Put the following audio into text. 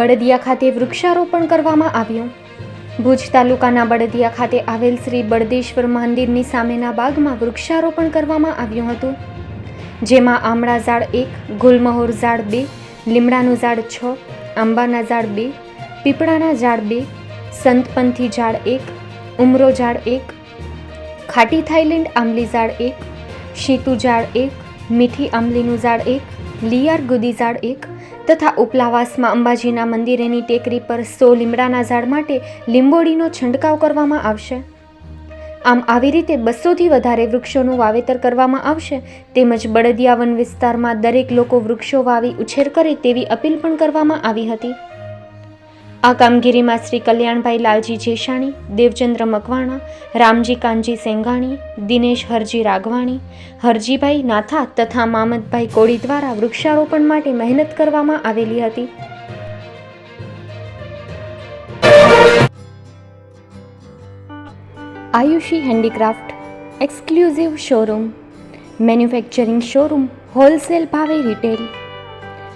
બળદિયા ખાતે વૃક્ષારોપણ કરવામાં આવ્યું. ભુજ તાલુકાના બળદિયા ખાતે આવેલ શ્રી બળદેશ્વર મંદિરની સામેના બાગમાં વૃક્ષારોપણ કરવામાં આવ્યું હતું. જેમાં આમળા ઝાડ એક, ગુલમહોર ઝાડ બે, લીમડાનું ઝાડ છ, આંબાના ઝાડ બે, પીપળાના ઝાડ બે, સંતપંથી ઝાડ એક, ઉમરો ઝાડ એક, ખાટી થાઈલેન્ડ આંબલી ઝાડ એક, શીતુ ઝાડ એક, મીઠી આંબલીનું ઝાડ એક લિયાર ગુદી ઝાડ એક તથા ઉપલાવાસમાં અંબાજીના મંદિરેની ટેકરી પર સો લીમડાના ઝાડ માટે લીંબોડીનો છંટકાવ કરવામાં આવશે. આમ આવી રીતે બસોથી વધારે વૃક્ષોનું વાવેતર કરવામાં આવશે તેમજ બળદિયા વન વિસ્તારમાં દરેક લોકો વૃક્ષો વાવી ઉછેર કરે તેવી અપીલ પણ કરવામાં આવી હતી. આ કામગીરીમાં શ્રી કલ્યાણભાઈ લાલજી જેશાણી દેવચંદ્ર મકવાણા, રામજી કાનજી સેંગાણી, દિનેશ હરજી રાઘવાણી, હરજીભાઈ નાથા તથા મામદભાઈ કોળી દ્વારા વૃક્ષારોપણ માટે મહેનત કરવામાં આવેલી હતી. Ayushi handicraft exclusive showroom, manufacturing showroom, wholesale ભાવે રિટેલ